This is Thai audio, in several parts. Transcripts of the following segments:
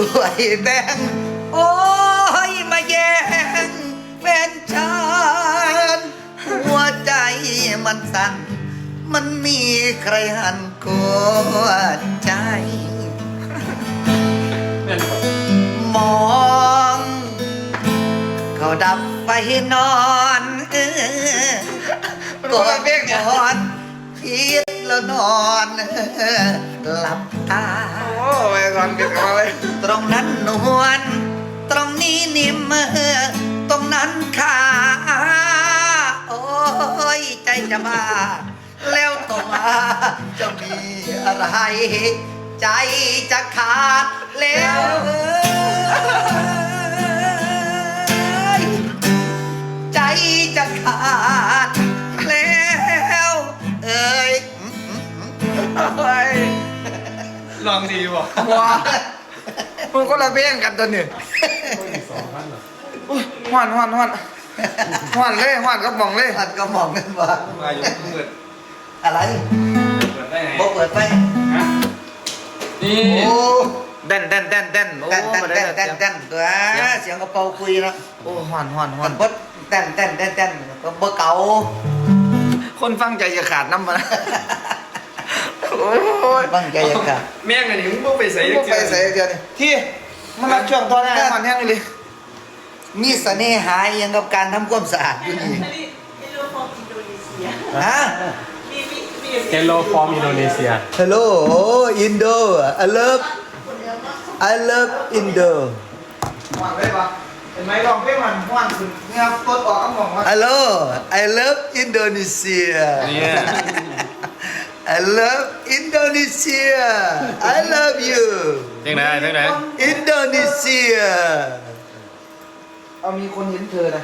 รวยแบงค์โอ้ยมาแย่งแฟนฉันหัวใจมันสั่นมันมีใครหันกดใจ มองเขาดับไฟนอนเออกอดกอดคิด แล้วนอนหลับตา โอ้ไปก่อนเก็บกลับมาเลยตรงนั้นนวลตรงนี้นิ่มตรงนั้นขาโอ้ยใจจะบ้าแล้วตัวจะมีอะไร ใจจะขาดแล้วใจจะขาด ลองดีบ่ว้ามันก็ละเบ้งกันตัวนี้อุ้ยหวานหวานหวานหวานเลยหวานก็มองเลยมันก็มองกันว่ามาอยู่เปิดอะไรเปิดได้ไงบอกเปิดไปฮะนี่โอ้เด่นเด่นเด่นเด่นโอ้เต้นเต้นมาได้เต้นแล้วเต้นเต้นตัวเสียงกระเป๋าคุยเนาะโอ้หวานหวานหวามันนบดเต้นเต้นเต้นเต้นก็บ่เก่าคนฟังใจจะขาดน้ำมัน โอ้ยบ้างใจยังกะแม่งอันนี้มึงบ่ไปใส่ไปใส่เดียวนี่ที่มันรับช่วงตอนนี้มันแห้งเลยมีเสน่หาอหยังกับการทำความสะอาดอยู่นี่อันนี้ไม่รู้ของอินโดนีเซียฮะมีมีมีเฮลโลฟอร์มอินโดนีเซีย Hello Indo I love I love Indo หวานเลยปะเห็นไหมลองเพลงมันหวานสุดเนี่ยกดออกก็มองว่า Hello I love Indonesia เนี่ย I love Indonesia I love you เท่งไหนเท่งไหน Indonesia เอามีคนเห็นเธอนะ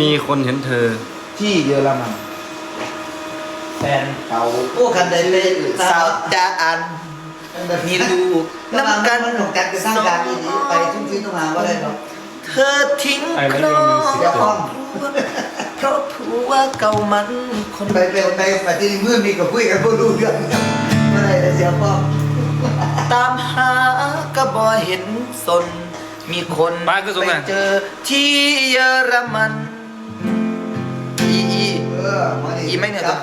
มีคนเห็นเธอ ที่เยอรมันแฟนเก่าผู้คันใดเป็นสาวจะอันมีลูกน้ำกันมันของกันจะสร้างการดีๆไปทุ่งทิ้งต้องหาว่าได้หรอกเธอทิ้งไอ้คแล้วรอโยมิวสิก เดี๋ยวพ้องเพราะผัวเก่ามันคนไปเป็นไปปฏิทินมือมีกับคุยกันผู้รู้เรื่องเมื่อไรจะเสียพ้องตามหาก็บ่เห็นสน มีคนบ้านก็ส่งไปไงเจอที่เยอรมันอีอี เออมาดิอีไม่เนี่ยตัว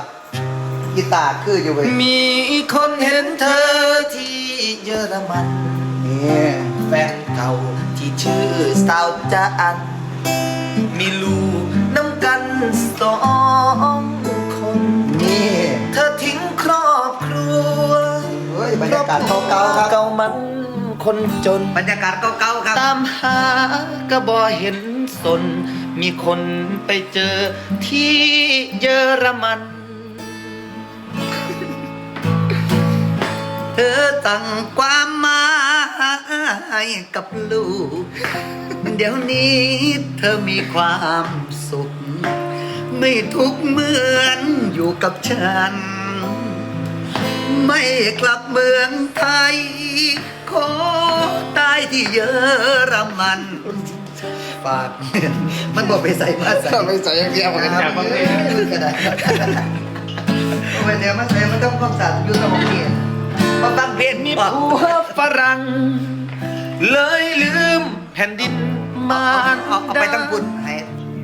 กีตาร์คืออยู่ไปมีคนเห็นเธอที่เยอรมัน นี่แฟนเก่าที่ชื่อสาวจาอัน มีลู กน้ำกันสองคนนี่เธอทิ้งครอบครัวเฮ้ยบรรยากาศเก่าๆครับเก่ามันคนจนบรรยากาศเก่าๆครับตามหาก็บ่เห็นสน มีคนไปเจอที่เยอรมัน เธอตั้งความหมายกับลูก เดี๋ยวนี้เธอมีความสุข ไม่ทุกข์เหมือนอยู่กับฉัน ไม่กลับเมืองไทย ขอตายที่เยอรมันฝากเงินมันบอกไปใส่มาใส่ไม่ใส่อย่างเดียวกันครับก็ได้เอาไปเดี๋ยวมันใส่มันต้องความสะอาดอยู่ตรงนี้มาฟังเพลงมีบอกผัวฝรั่งเลยลืมแผ่นดินมาเอาเอาไปตั้งบุญให้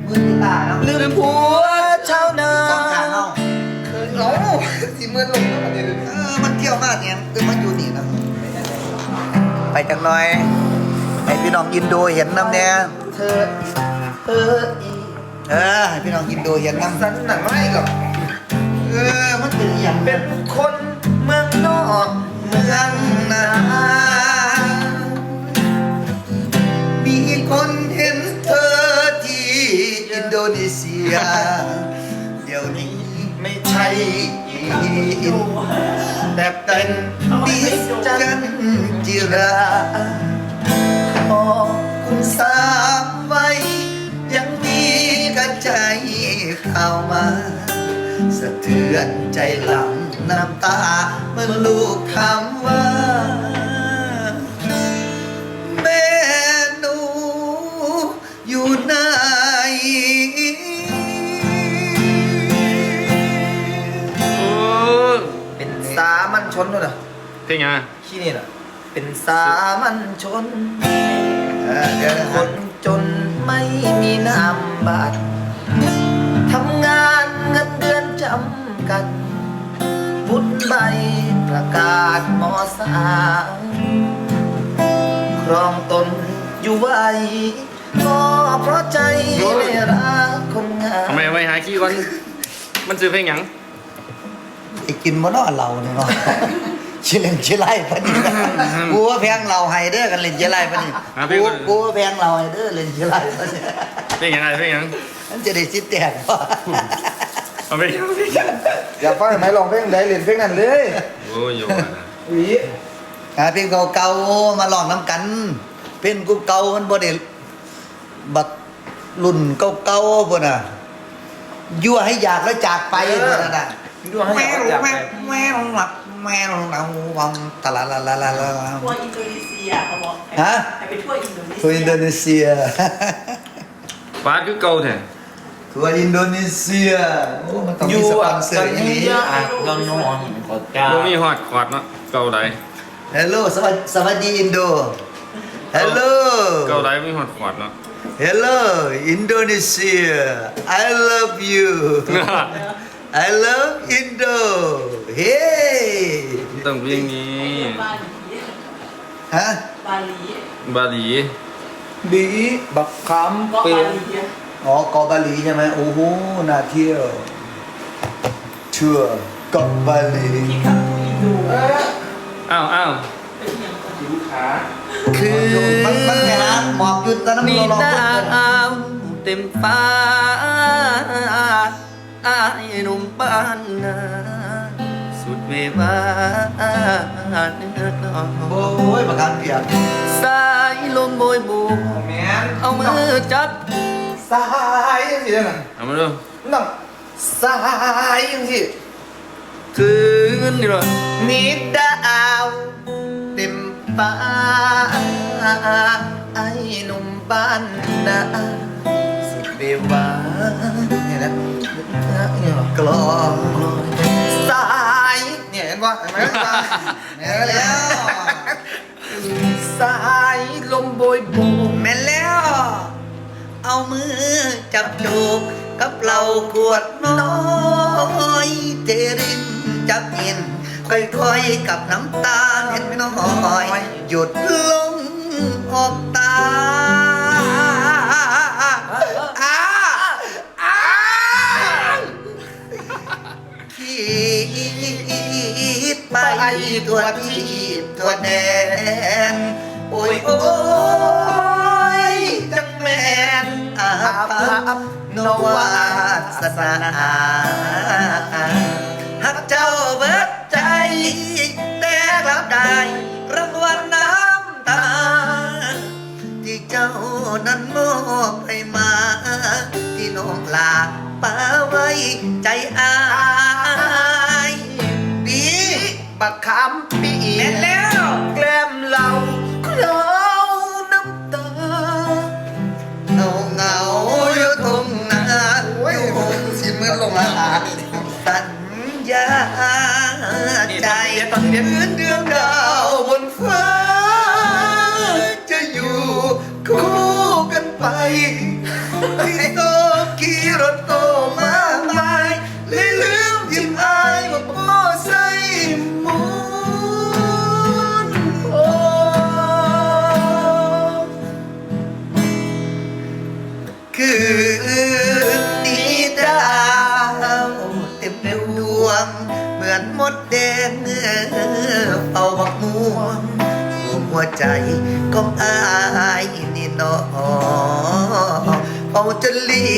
มือกีตาร์เนาะลืมผัวชาวนาสองทางเนาะโอ้สีมือลงแล้วมันเนี่ยเออมันเที่ยวมากเนี่ยคือมันอยู่นี่นะไปจังหน่อยให้พี่น้องอินโดเห็นน้ำเนี่ยเธอเอออีเออให้พี่น้องอินโดเห็นน้ำสันหนังไม่หรอกเออมันเป็นอย่างเป็นคนเมืองนอกเมืองนา นีเซีย เดี๋ยวนี้ไม่ใช่อินแต่เป็นดิสจันจิราขอบคุณสามไว้ ยังมีกระใจเข้ามา สะเทือนใจหลังน้ำตา เมื่อลูกคำว่า สามัญชนด้วยเหรอเพลงยังไงขี้นี่แหละเป็นสามัญชนเออเดี๋ยวนะคนจนไม่มีนามบัตรทำงานเงินเดือนจำกันพุทธใบประกาศมอสามครองตนอยู่ไว้ก็เพราะใจไม่รักคนงามทำไมไม่หาขี้ก่อนมันซื้อเพลงหยัง ไอ้กินมันนอเราเนี่ยเนาะชิเล่นชิไล่ปะนี่กูว่าแพงเราไฮเดอร์กันเล่นชิไล่ปะนี่กูกูว่าแพงเราไฮเดอร์เล่นชิไล่ปะนี่เพลงยังไงเพลงหยังมันจะได้ชิดแตกวะเอาเพลงเพลงยังอยากฟังไหมลองเพลงใดเล่นเพลงนั้นเลยโอ้ยโยว่านะหวีหาเพลงเก่าๆมาลองน้ำกัน เพลงกูเก่ามันบ่ได้บักรุ่นเก่าๆพุ่นน่ะยั่วให้อยากแล้วจากไปพุ่นน่ะนะ ดูให้แมอยากวอยากแมไปวแมวหลับแมวเราวังตะละละละละละทัวร์อินโดนีเซียเขาบอกฮะ ให้ไปทัวร์อินโดนีเซีย ทัวร์อินโดนีเซีย ปาดคือเก่าแท้ทัวร์อินโดนีเซียโอ้มันต้องมีสปอนเซอร์อย่างนี้เรานอนขอจ้าบ่มีฮอดคอร์ดเนาะเก่าใดฮัลโหลสวัสดีสวัสดีอินโด ฮัลโหล เก่าใดบ่มีฮอดคอร์ดเนาะ ฮัลโหลอินโดนีเซีย I love you I love Indo Hey ต้องเพลงนี้บาหลีฮะบาหลีบาหลีบีบักคก็ำเป็บานหลีอะอ๋อเกาะบาหลีใช่ไหมโอ้โหน่าเที่ยวชัวร์เกาะบาหลีที่ขับอินโดอ้าวอ้าวเป็นอย่างไรผิวขาคือมันมันไปหาหมอกจุดตอนนั้นมีเราลองดพูดกันาวเต็มฟ้า อายหนุ่มบ้านนาสุดเววาเนื้อน้องโอ้ยประกันเปียกสายลมโบยบูเอามือจับสายยังสินั่นเอามาดูนั่งสายยังสิคืนนี่หรอมีดาวเต็มฟ้าไอ้หนุ่มบ้านนาสุดเบวาเนี่ยนะเนี่ยหรอ กลองสายเนี่ยเห็นปะเห็นไหมแม่นแล้วสายลมโบยโบยแม่นแล้ว เอามือจับจูบกับเราขวดน้อยเทรินจับกินค่อยๆกับน้ำตาเห็นไหมน้องหอย หยุดลงออกตา ไปตัวที่ตัวแดนโอ้ยโอ้ยจังแมนอาภัพโนวาสนาหักเจ้าเบิดใจ แต่กลับได้รางวัลน้ำตา ที่เจ้านั้นมอบให้มา ที่น้องลาป้าไว้ ใจอายดีบักขา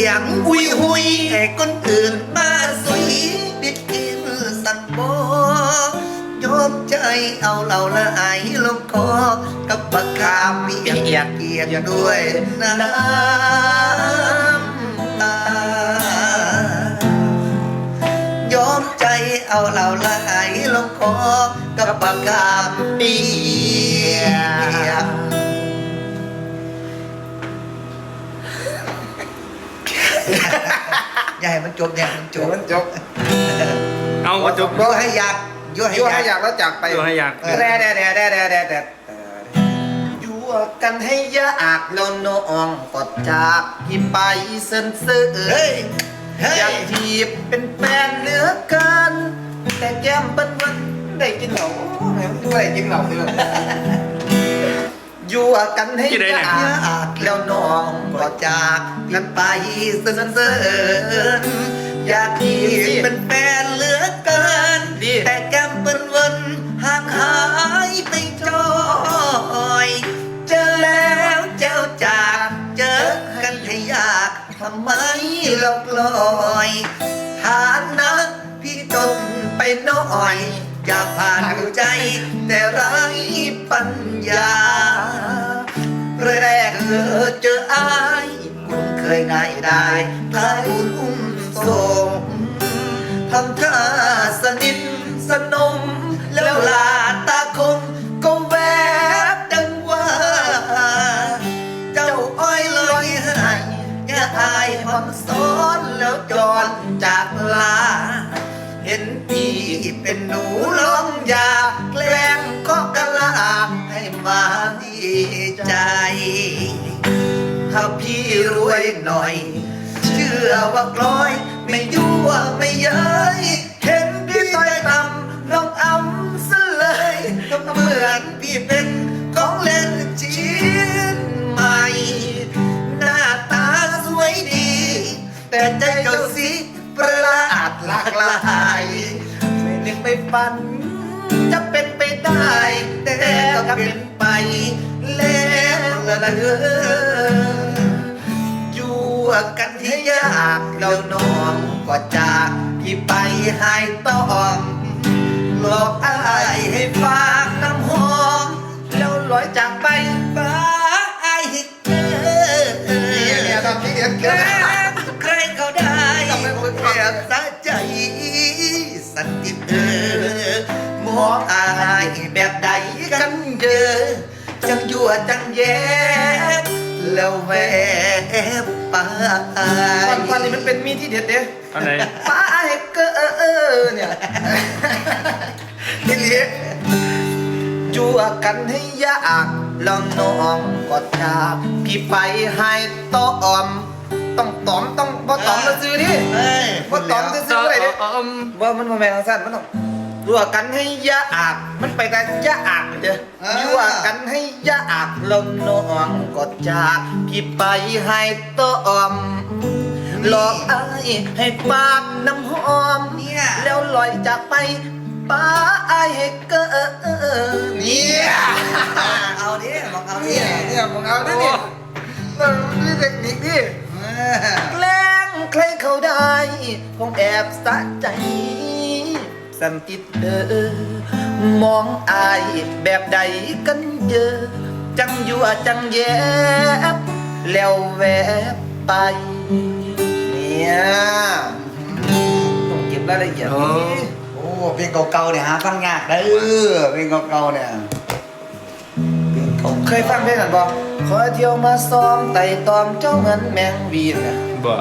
ยงหุยหุยให้คนอื่นมาสุยบิดกินสันบอยอมใจเอาเหล่าละไอลงคอกับปากกาเปียกเปียกเปียกด้วยน้ำตายอมใจเอาเหล่าละไอลงคอกับปากกาเปียก อย่าให้มันจบอย่าให้มันจเดี๋ยวบมันจบเอามาจบเพราะให้อยากยั่วให้ยั่วอยากให้อยากแล้วจากไปยั่วให้อยากแร่แร่แร่แร่แร่แร่แร่ยั่วกันให้อยากแล้วน้องก็จากพี่ไปเซินเสือเฮ้ยเฮ้ยอยากทีบเป็นแฟนเหลือเกันแต่แก้มเป็นวันได้กินเหล้าไม่ได้กินเหล้าเลย ยั่วกันให้ที่ไหนอเนี่ยยากแล้วน้องก็จากกันไปเซินเสืออยากที่เป็นแฟนเหลือเกินดีแต่แก้มเป็นวันห่างหายไปจอยเจอแล้วเจ้าจากเจอกันให้ยากทำไมเราปล่อยฐานะพี่จนไปหน้อย อยากผ่านหัวใจ แต่ไร้ปัญญาแรกเจออายคุณเคยง่ายได้พาคุณอุ้มส่งทำท่าสนิทสนม รวยหน่อย เชื่อว่ากลอยไม่ยั่วไม่เย้ยเห็นพี่ต้อยต่ำน้องอ้ำซะเลยก็เหมือนพี่เป็นของเล่นชิ้นใหม่ หน้าตาสวยดี แต่ใจเจ้าสิประหลาดหลากหลายไม่นึกไม่ฝัน จะเป็นไปได้ แต่ก็เป็นไปแล้วละเออ อยู่กันที่ยากแล้วน้องก็จากพี่ไปหายต้องหลอกอายให้ฝากน้ำหอมแล้วลอยจากไปฟ้าอายให้เจอเนี่ยตอนที่เรียนแกเกินล้งใครเขาได้ต้องเป็นคนแอบสะใจสันติเออมองอายแบบใดกันเยอจังยั่วจังแย้แล้วแวบไปวันวันนี้ มันเป็นมีที่เด็ดเด้อันไหนป้าเฮกเกอร์เนี่ยนี่เลี้ยจัวกันให้ยากลองน้องก็จากพี่ไปให้ต้อม ต้องตอมต้องบ่ตอมมาซื้อดิเฮ้ยบ่ตอมจะซื้ออะไรดิอมว่ามันมาแมงสั้นมันต้องรัวกันให้ยะอากมันไปแต่ยะอากเด้อยั่วกันให้ยะอากลมน้องก็จากพี่ไปให้ต้อม หลอกอายให้ปากน้ำหอมเนี่ยแล้วลอยจากไปป้าอายให้เกิดเนี่ยเอาดิบอกเอาดิเนี่ยเนี่ยมึงเอาดิเนี่ยมันนี่เทคนิคดิเออแกล้งใครเขาได้คงแอบสะใจ สันติดเดอมองอายแบบใดกันเยอะ จังยั่วจังแยบแล้วแวบไป เนี่ยต้องเก็บรายละเอียดนี้โอ้เพลงเก่าๆเนี่ยหาฟังยากเด้อเพลงเก่าๆเนี่ยเพลงเก่าเคยฟังเพลงนั้นบ่ขอเที่ยวมาซ้อมไต่ตอมเจ้าเงินแมงวีนนะบ่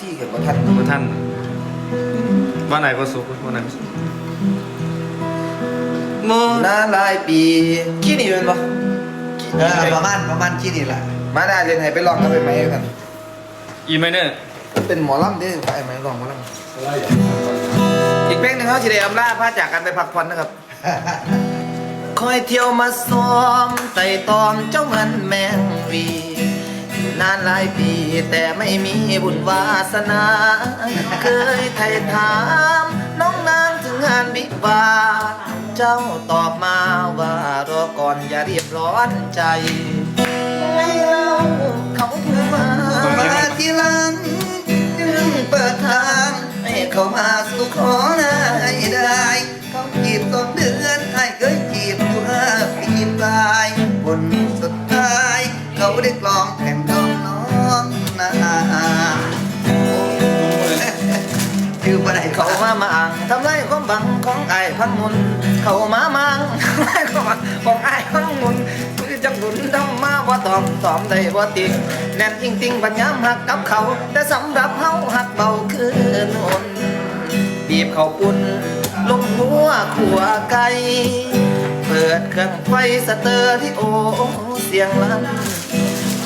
ที่เกิดบ่ทันบ่ท่านว่าไหนก็สุกว่าไหนก็สุกโมหน้าหลายปีขี้นี่เป็นบ่เออประมาณประมาณที่นี่แหละมาได้เรียนให้ไปลองกันไปไหมกันอีไมเนอร์ เป็นหมอลำเด้ไปไหมลองหมอลำอีกเพลงหนึ่งเขาสิได้อำลาพาจากกันไปพักผ่อนนะครับ คอยเที่ยวมาซ้อมไต่ตอมเจ้าเงินแมงวีอยู่นานหลายปีแต่ไม่มีบุญวาสนา เคยไถ่ถาม น้องนางถึงงานวิวาห์เจ้าตอบมาว่ารอก่อนอย่ารีบร้อนใจ อมตอมได้ว่ติงแน่นจริงติงปัญญามหักกับเขา แต่สำหรับเฮาหักเบาคือนุ่นบีบเขาปุ่นลงหัวขัวไก่เปิดเครื่องไฟสเตอร์ที่โอเสียงลั่น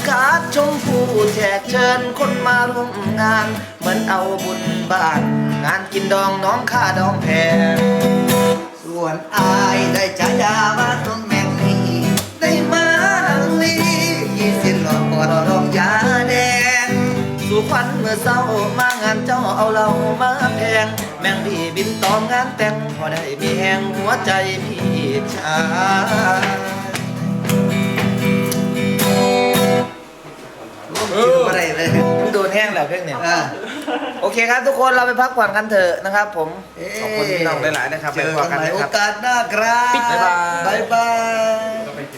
การดชมผู้แจกเชิญคนมาร่วมงาน เหมือนเอาบุญบ้าน งานกินดองน้องค่าดองแพงส่วนอายได้ฉายาว่าต้นแมง สู่ขวัญเมื่อเศร้ามางานเจ้าเอาเรามาแพง แมงดีบินตอมงานแต่งพอได้มีแหงหัวใจพี่ชายเอออะไรเลยมันโดนแห้งแล้วเพลงเนี่ยอ่าโอเคครับทุกคนเราไปพักผ่อนกันเถอะนะครับ ผมเอ๊ะขอบคุณพี่น้องหลายๆนะครับเจอไปพกันกันใหม่นะโอครับกาสหน้าครับบ๊ายบายบ๊ายบายโอเค